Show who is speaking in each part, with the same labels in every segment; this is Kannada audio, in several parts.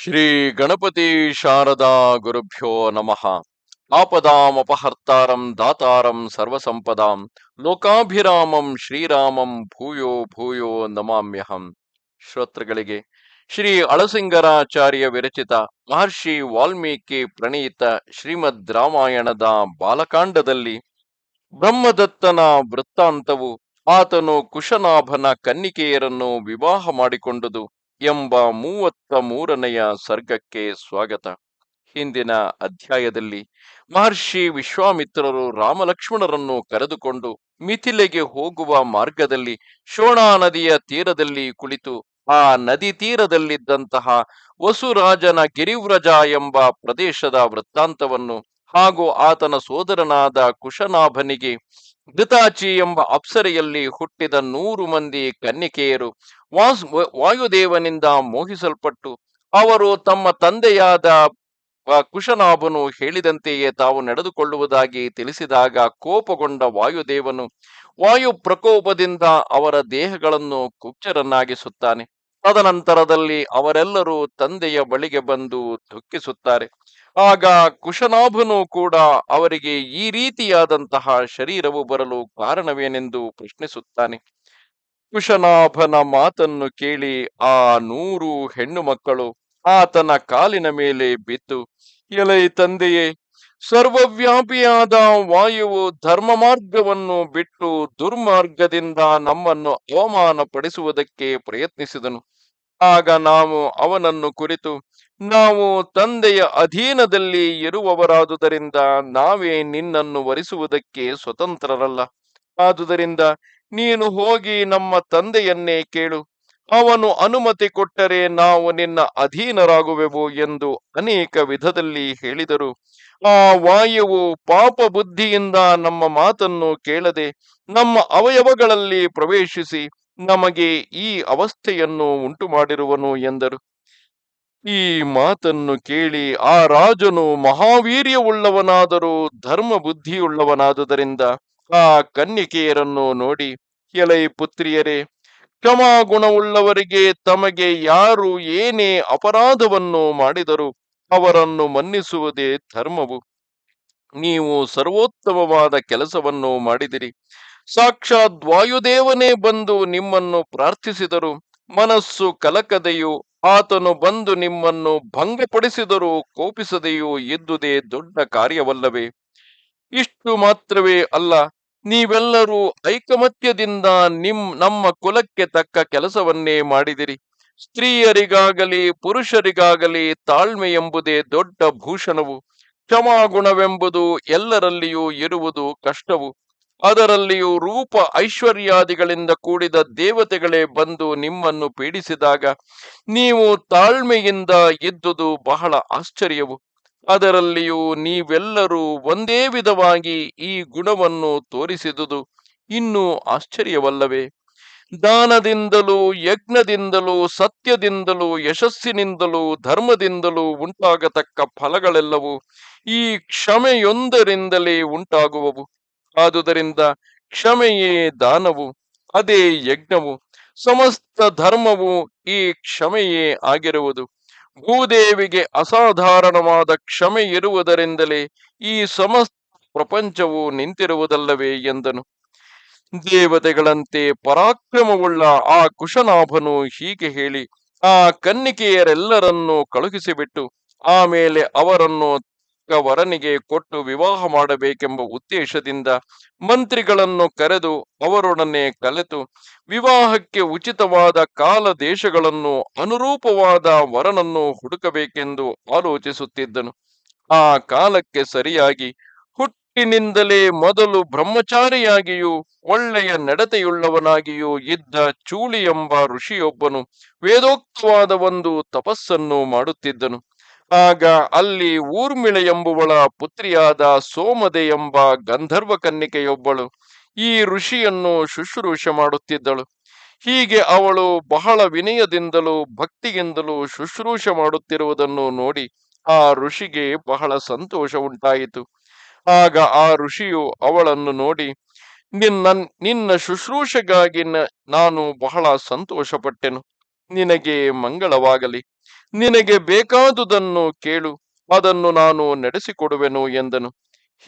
Speaker 1: ಶ್ರೀ ಗಣಪತಿ ಶಾರದಾ ಗುರುಭ್ಯೋ ನಮಃ. ಆಪದಾಮಪಹರ್ತಾರಂ ದಾತಾರಂ ಸರ್ವಸಂಪದಾಂ ಲೋಕಾಭಿರಾಮಂ ಶ್ರೀರಾಮಂ ಭೂಯೋ ಭೂಯೋ ನಮಾಮ್ಯಹಂ. ಶ್ರೋತೃಗಳಿಗೆ, ಶ್ರೀ ಅಳಸಿಂಗರಾಚಾರ್ಯ ವಿರಚಿತ ಮಹರ್ಷಿ ವಾಲ್ಮೀಕಿ ಪ್ರಣೀತ ಶ್ರೀಮದ್ ರಾಮಾಯಣದ ಬಾಲಕಾಂಡದಲ್ಲಿ ಬ್ರಹ್ಮದತ್ತನ ವೃತ್ತಾಂತವು ಆತನು ಕುಶನಾಭನ ಕನ್ನಿಕೆಯರನ್ನು ವಿವಾಹ ಮಾಡಿಕೊಂಡುದು. ಎಂಬ ಮೂವತ್ತ ಮೂರನೆಯ ಸರ್ಗಕ್ಕೆ ಸ್ವಾಗತ. ಹಿಂದಿನ ಅಧ್ಯಾಯದಲ್ಲಿ ಮಹರ್ಷಿ ವಿಶ್ವಾಮಿತ್ರರು ರಾಮಲಕ್ಷ್ಮಣರನ್ನು ಕರೆದುಕೊಂಡು ಮಿಥಿಲೆಗೆ ಹೋಗುವ ಮಾರ್ಗದಲ್ಲಿ ಶೋಣಾ ನದಿಯ ತೀರದಲ್ಲಿ ಕುಳಿತು ಆ ನದಿ ತೀರದಲ್ಲಿದ್ದಂತಹ ವಸುರಾಜನ ಗಿರಿವ್ರಜ ಎಂಬ ಪ್ರದೇಶದ ವೃತ್ತಾಂತವನ್ನು ಹಾಗೂ ಆತನ ಸೋದರನಾದ ಕುಶನಾಭನಿಗೆ ಘೃತಾಚಿ ಎಂಬ ಅಪ್ಸರೆಯಲ್ಲಿ ಹುಟ್ಟಿದ ನೂರು ಮಂದಿ ಕನ್ನಿಕೆಯರು ವಾಸ್ ವಾಯುದೇವನಿಂದ ಮೋಹಿಸಲ್ಪಟ್ಟು ಅವರು ತಮ್ಮ ತಂದೆಯಾದ ಕುಶನಾಭನು ಹೇಳಿದಂತೆಯೇ ತಾವು ನಡೆದುಕೊಳ್ಳುವುದಾಗಿ ತಿಳಿಸಿದಾಗ ಕೋಪಗೊಂಡ ವಾಯುದೇವನು ವಾಯು ಪ್ರಕೋಪದಿಂದ ಅವರ ದೇಹಗಳನ್ನು ಕುಬ್ಜರನ್ನಾಗಿಸುತ್ತಾನೆ. ತದನಂತರದಲ್ಲಿ ಅವರೆಲ್ಲರೂ ತಂದೆಯ ಬಳಿಗೆ ಬಂದು ದುಃಖಿಸುತ್ತಾರೆ. ಆಗ ಕುಶನಾಭನು ಕೂಡ ಅವರಿಗೆ ಈ ರೀತಿಯಾದಂತಹ ಶರೀರವು ಬರಲು ಕಾರಣವೇನೆಂದು ಪ್ರಶ್ನಿಸುತ್ತಾನೆ. ಕುಶನಾಭನ ಮಾತನ್ನು ಕೇಳಿ ಆ ನೂರು ಹೆಣ್ಣು ಮಕ್ಕಳು ಆತನ ಕಾಲಿನ ಮೇಲೆ ಬಿದ್ದು, ಎಲೈ ತಂದೆಯೇ ಸರ್ವವ್ಯಾಪಿಯಾದ ವಾಯುವು ಧರ್ಮ ಮಾರ್ಗವನ್ನು ಬಿಟ್ಟು ದುರ್ಮಾರ್ಗದಿಂದ ನಮ್ಮನ್ನು ಅವಮಾನ ಪಡಿಸುವುದಕ್ಕೆ ಪ್ರಯತ್ನಿಸಿದನು. ಆಗ ನಾವು ಅವನನ್ನು ಕುರಿತು, ನಾವು ತಂದೆಯ ಅಧೀನದಲ್ಲಿ ಇರುವವರಾದುದರಿಂದ ನಾವೇ ನಿನ್ನನ್ನು ವರಿಸುವುದಕ್ಕೆ ಸ್ವತಂತ್ರರಲ್ಲ. ಆದುದರಿಂದ ನೀನು ಹೋಗಿ ನಮ್ಮ ತಂದೆಯನ್ನೇ ಕೇಳು. ಅವನು ಅನುಮತಿ ಕೊಟ್ಟರೆ ನಾವು ನಿನ್ನ ಅಧೀನರಾಗುವೆವು ಎಂದು ಅನೇಕ ವಿಧದಲ್ಲಿ ಹೇಳಿದರು. ಆ ವಾಯುವು ಪಾಪ ಬುದ್ಧಿಯಿಂದ ನಮ್ಮ ಮಾತನ್ನು ಕೇಳದೆ ನಮ್ಮ ಅವಯವಗಳಲ್ಲಿ ಪ್ರವೇಶಿಸಿ ನಮಗೆ ಈ ಅವಸ್ಥೆಯನ್ನು ಉಂಟು ಮಾಡಿರುವನು ಎಂದರು. ಈ ಮಾತನ್ನು ಕೇಳಿ ಆ ರಾಜನು ಮಹಾವೀರ್ಯವುಳ್ಳವನಾದರೂ ಧರ್ಮ ಬುದ್ಧಿಯುಳ್ಳವನಾದುದರಿಂದ ಆ ಕನ್ನಿಕೆಯರನ್ನು ನೋಡಿ, ಎಲೈ ಪುತ್ರಿಯರೇ ಕ್ಷಮಾಗುಣವುಳ್ಳವರಿಗೆ ತಮಗೆ ಯಾರು ಏನೇ ಅಪರಾಧವನ್ನು ಮಾಡಿದರು ಅವರನ್ನು ಮನ್ನಿಸುವುದೇ ಧರ್ಮವು. ನೀವು ಸರ್ವೋತ್ತಮವಾದ ಕೆಲಸವನ್ನು ಮಾಡಿದಿರಿ. ಸಾಕ್ಷಾತ್ ವಾಯುದೇವನೇ ಬಂದು ನಿಮ್ಮನ್ನು ಪ್ರಾರ್ಥಿಸಿದರು. ಮನಸ್ಸು ಕಲಕದೆಯೂ ಆತನು ಬಂದು ನಿಮ್ಮನ್ನು ಭಂಗಪಡಿಸಿದರೂ ಕೋಪಿಸದೆಯೂ ಇದ್ದುದೇ ದೊಡ್ಡ ಕಾರ್ಯವಲ್ಲವೇ? ಇಷ್ಟು ಮಾತ್ರವೇ ಅಲ್ಲ. ನೀವೆಲ್ಲರೂ ಐಕಮತ್ಯದಿಂದ ನಿಮ್, ನಮ್ಮ ಕುಲಕ್ಕೆ ತಕ್ಕ ಕೆಲಸವನ್ನೇ ಮಾಡಿದಿರಿ. ಸ್ತ್ರೀಯರಿಗಾಗಲಿ, ಪುರುಷರಿಗಾಗಲಿ ತಾಳ್ಮೆ ಎಂಬುದೇ ದೊಡ್ಡ ಭೂಷಣವು. ಕ್ಷಮಾಗುಣವೆಂಬುದು ಎಲ್ಲರಲ್ಲಿಯೂ ಇರುವುದು ಕಷ್ಟವು. ಅದರಲ್ಲಿಯೂ ರೂಪ ಐಶ್ವರ್ಯಾದಿಗಳಿಂದ ಕೂಡಿದ ದೇವತೆಗಳೇ ಬಂದು ನಿಮ್ಮನ್ನು ಪೀಡಿಸಿದಾಗ, ನೀವು ತಾಳ್ಮೆಯಿಂದ ಇದ್ದುದು ಬಹಳ ಆಶ್ಚರ್ಯವು. ಅದರಲ್ಲಿಯೂ ನೀವೆಲ್ಲರೂ ಒಂದೇ ವಿಧವಾಗಿ ಈ ಗುಣವನ್ನು ತೋರಿಸಿದುದು ಇನ್ನೂ ಆಶ್ಚರ್ಯವಲ್ಲವೇ? ದಾನದಿಂದಲೂ, ಯಜ್ಞದಿಂದಲೂ, ಸತ್ಯದಿಂದಲೂ, ಯಶಸ್ಸಿನಿಂದಲೂ, ಧರ್ಮದಿಂದಲೂ ಉಂಟಾಗತಕ್ಕ ಫಲಗಳೆಲ್ಲವೂ ಈ ಕ್ಷಮೆಯೊಂದರಿಂದಲೇ ಉಂಟಾಗುವವು. ಆದುದರಿಂದ ಕ್ಷಮೆಯೇ ದಾನವು, ಅದೇ ಯಜ್ಞವು, ಸಮಸ್ತ ಧರ್ಮವು ಈ ಕ್ಷಮೆಯೇ ಆಗಿರುವುದು. ಭೂದೇವಿಗೆ ಅಸಾಧಾರಣವಾದ ಕ್ಷಮೆ ಇರುವುದರಿಂದಲೇ ಈ ಸಮಸ್ತ ಪ್ರಪಂಚವು ನಿಂತಿರುವುದಲ್ಲವೇ ಎಂದನು. ದೇವತೆಗಳಂತೆ ಪರಾಕ್ರಮವುಳ್ಳ ಆ ಕುಶನಾಭನು ಹೀಗೆ ಹೇಳಿ, ಆ ಕನ್ನಿಕೆಯರೆಲ್ಲರನ್ನೂ ಕಳುಹಿಸಿಬಿಟ್ಟು, ಆಮೇಲೆ ಅವರನ್ನು ವರನಿಗೆ ಕೊಟ್ಟು ವಿವಾಹ ಮಾಡಬೇಕೆಂಬ ಉದ್ದೇಶದಿಂದ ಮಂತ್ರಿಗಳನ್ನು ಕರೆದು ಅವರೊಡನೆ ಕಲೆತು ವಿವಾಹಕ್ಕೆ ಉಚಿತವಾದ ಕಾಲ ದೇಶಗಳನ್ನು ಅನುರೂಪವಾದ ವರನನ್ನು ಹುಡುಕಬೇಕೆಂದು ಆಲೋಚಿಸುತ್ತಿದ್ದನು. ಆ ಕಾಲಕ್ಕೆ ಸರಿಯಾಗಿ ಹುಟ್ಟಿನಿಂದಲೇ ಮೊದಲು ಬ್ರಹ್ಮಚಾರಿಯಾಗಿಯೂ ಒಳ್ಳೆಯ ನಡತೆಯುಳ್ಳವನಾಗಿಯೂ ಇದ್ದ ಚೂಳಿ ಎಂಬ ಋಷಿಯೊಬ್ಬನು ವೇದೋಕ್ತವಾದ ಒಂದು ತಪಸ್ಸನ್ನು ಮಾಡುತ್ತಿದ್ದನು. ಆಗ ಅಲ್ಲಿ ಊರ್ಮಿಳೆ ಎಂಬುವಳ ಪುತ್ರಿಯಾದ ಸೋಮದೆ ಎಂಬ ಗಂಧರ್ವ ಕನ್ನಿಕೆಯೊಬ್ಬಳು ಈ ಋಷಿಯನ್ನು ಶುಶ್ರೂಷ ಮಾಡುತ್ತಿದ್ದಳು. ಹೀಗೆ ಅವಳು ಬಹಳ ವಿನಯದಿಂದಲೂ ಭಕ್ತಿಯಿಂದಲೂ ಶುಶ್ರೂಷ ಮಾಡುತ್ತಿರುವುದನ್ನು ನೋಡಿ ಆ ಋಷಿಗೆ ಬಹಳ ಸಂತೋಷ ಉಂಟಾಯಿತು. ಆಗ ಆ ಋಷಿಯು ಅವಳನ್ನು ನೋಡಿ, ನಿನ್ನ ನಿನ್ನ ಶುಶ್ರೂಷೆಗಾಗಿ ನಾನು ಬಹಳ ಸಂತೋಷಪಟ್ಟೆನು. ನಿನಗೆ ಮಂಗಳವಾಗಲಿ. ನಿನಗೆ ಬೇಕಾದುದನ್ನು ಕೇಳು, ಅದನ್ನು ನಾನು ನಡೆಸಿಕೊಡುವೆನು ಎಂದನು.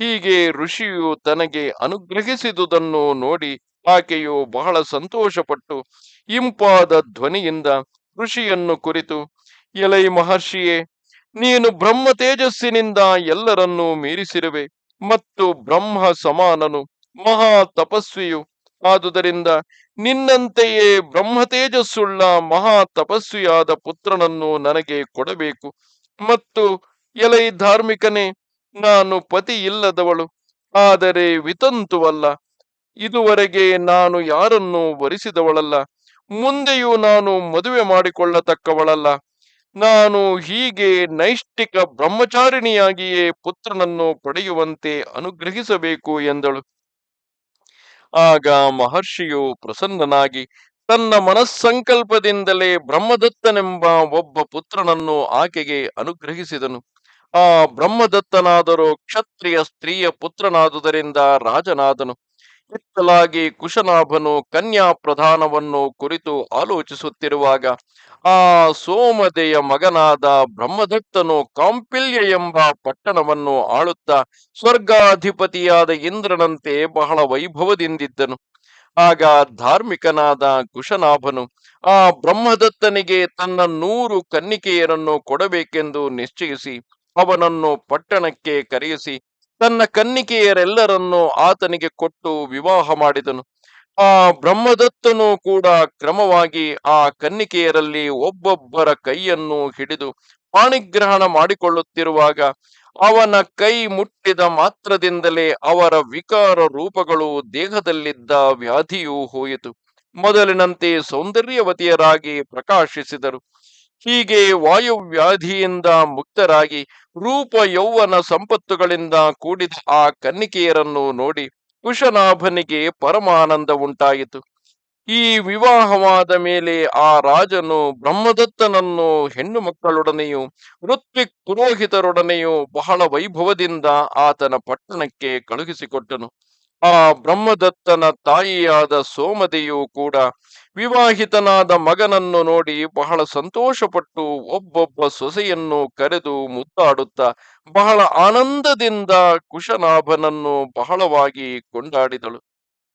Speaker 1: ಹೀಗೆ ಋಷಿಯು ತನಗೆ ಅನುಗ್ರಹಿಸಿದುದನ್ನು ನೋಡಿ ಆಕೆಯು ಬಹಳ ಸಂತೋಷಪಟ್ಟು ಇಂಪಾದ ಧ್ವನಿಯಿಂದ ಋಷಿಯನ್ನು ಕುರಿತು, ಎಲೈ ಮಹರ್ಷಿಯೇ, ನೀನು ಬ್ರಹ್ಮ ತೇಜಸ್ಸಿನಿಂದ ಎಲ್ಲರನ್ನೂ ಮೀರಿಸಿರುವೆ ಮತ್ತು ಬ್ರಹ್ಮ ಸಮಾನನು, ಮಹಾ ತಪಸ್ವಿಯು ಆದುದರಿಂದ ನಿನ್ನಂತೆಯೇ ಬ್ರಹ್ಮತೇಜಸ್ಸುಳ್ಳ ಮಹಾ ತಪಸ್ವಿಯಾದ ಪುತ್ರನನ್ನು ನನಗೆ ಕೊಡಬೇಕು. ಮತ್ತು ಎಲೈ ಧಾರ್ಮಿಕನೇ, ನಾನು ಪತಿ ಇಲ್ಲದವಳು, ಆದರೆ ವಿತಂತುವಲ್ಲ. ಇದುವರೆಗೆ ನಾನು ಯಾರನ್ನು ವರಿಸಿದವಳಲ್ಲ. ಮುಂದೆಯೂ ನಾನು ಮದುವೆ ಮಾಡಿಕೊಳ್ಳತಕ್ಕವಳಲ್ಲ. ನಾನು ಹೀಗೆ ನೈಷ್ಠಿಕ ಬ್ರಹ್ಮಚಾರಿಣಿಯಾಗಿಯೇ ಪುತ್ರನನ್ನು ಪಡೆಯುವಂತೆ ಅನುಗ್ರಹಿಸಬೇಕು ಎಂದಳು. ಆಗ ಮಹರ್ಷಿಯು ಪ್ರಸನ್ನನಾಗಿ, ತನ್ನ ಮನಸ್ಸಂಕಲ್ಪದಿಂದಲೇ ಬ್ರಹ್ಮದತ್ತನೆಂಬ ಒಬ್ಬ ಪುತ್ರನನ್ನು ಆಕೆಗೆ ಅನುಗ್ರಹಿಸಿದನು. ಆ ಬ್ರಹ್ಮದತ್ತನಾದರೂ ಕ್ಷತ್ರಿಯ ಸ್ತ್ರೀಯ ಪುತ್ರನಾದುದರಿಂದ ರಾಜನಾದನು. ಇತ್ತಲಾಗಿ ಕುಶನಾಭನು ಕನ್ಯಾ ಪ್ರಧಾನವನ್ನು ಕುರಿತು ಆಲೋಚಿಸುತ್ತಿರುವಾಗ, ಆ ಸೋಮದೆಯ ಮಗನಾದ ಬ್ರಹ್ಮದತ್ತನು ಕಾಂಪಿಲ್ಯ ಎಂಬ ಪಟ್ಟಣವನ್ನು ಆಳುತ್ತಾ ಸ್ವರ್ಗಾಧಿಪತಿಯಾದ ಇಂದ್ರನಂತೆ ಬಹಳ ವೈಭವದಿಂದಿದ್ದನು. ಆಗ ಧಾರ್ಮಿಕನಾದ ಕುಶನಾಭನು, ಆ ಬ್ರಹ್ಮದತ್ತನಿಗೆ ತನ್ನ ನೂರು ಕನ್ನಿಕೆಯರನ್ನು ಕೊಡಬೇಕೆಂದು ನಿಶ್ಚಯಿಸಿ, ಅವನನ್ನು ಪಟ್ಟಣಕ್ಕೆ ಕರೆಯಿಸಿ ತನ್ನ ಕನ್ನಿಕೆಯರೆಲ್ಲರನ್ನು ಆತನಿಗೆ ಕೊಟ್ಟು ವಿವಾಹ ಮಾಡಿದನು. ಆ ಬ್ರಹ್ಮದತ್ತನು ಕೂಡ ಕ್ರಮವಾಗಿ ಆ ಕನ್ನಿಕೆಯರಲ್ಲಿ ಒಬ್ಬೊಬ್ಬರ ಕೈಯನ್ನು ಹಿಡಿದು ಪಾಣಿಗ್ರಹಣ ಮಾಡಿಕೊಳ್ಳುತ್ತಿರುವಾಗ ಅವನ ಕೈ ಮುಟ್ಟಿದ ಮಾತ್ರದಿಂದಲೇ ಅವರ ವಿಕಾರ ರೂಪಗಳು ದೇಹದಲ್ಲಿದ್ದ ವ್ಯಾಧಿಯೂ ಹೋಯಿತು. ಮೊದಲಿನಂತೆ ಸೌಂದರ್ಯವತಿಯರಾಗಿ ಪ್ರಕಾಶಿಸಿದರು. ಹೀಗೆ ವಾಯುವ್ಯಾಧಿಯಿಂದ ಮುಕ್ತರಾಗಿ ರೂಪ ಯೌವನ ಸಂಪತ್ತುಗಳಿಂದ ಕೂಡಿದ ಆ ಕನ್ನಿಕೆಯರನ್ನು ನೋಡಿ ಕುಶನಾಭನಿಗೆ ಪರಮಾನಂದ ಉಂಟಾಯಿತು. ಈ ವಿವಾಹವಾದ ಮೇಲೆ ಆ ರಾಜನು ಬ್ರಹ್ಮದತ್ತನನ್ನು ಹೆಣ್ಣು ಮಕ್ಕಳೊಡನೆಯೂ ಋತ್ವಿಕ್ ಪುರೋಹಿತರೊಡನೆಯೂ ಬಹಳ ವೈಭವದಿಂದ ಆತನ ಪಟ್ಟಣಕ್ಕೆ ಕಳುಹಿಸಿಕೊಟ್ಟನು. ಆ ಬ್ರಹ್ಮದತ್ತನ ತಾಯಿಯಾದ ಸೋಮದೆಯು ಕೂಡ ವಿವಾಹಿತನಾದ ಮಗನನ್ನು ನೋಡಿ ಬಹಳ ಸಂತೋಷಪಟ್ಟು ಒಬ್ಬೊಬ್ಬ ಸೊಸೆಯನ್ನು ಕರೆದು ಮುದ್ದಾಡುತ್ತಾ ಬಹಳ ಆನಂದದಿಂದ ಕುಶನಾಭನನ್ನು ಬಹಳವಾಗಿ ಕೊಂಡಾಡಿದಳು.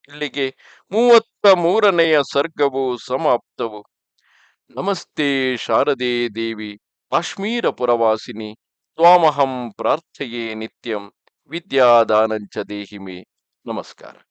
Speaker 1: ಇಲ್ಲಿಗೆ ಮೂವತ್ತ ಮೂರನೆಯ ಸರ್ಗವು ಸಮಾಪ್ತವು. ನಮಸ್ತೆ ಶಾರದೆ ದೇವಿ ಕಾಶ್ಮೀರ ಪುರವಾಸಿನಿ ತ್ವಾಮಹಂ ಪ್ರಾರ್ಥೆಯೇ ನಿತ್ಯಂ, ವಿದ್ಯಾದಾನಂಚ ದೇಹಿಮೆ. Namaskar.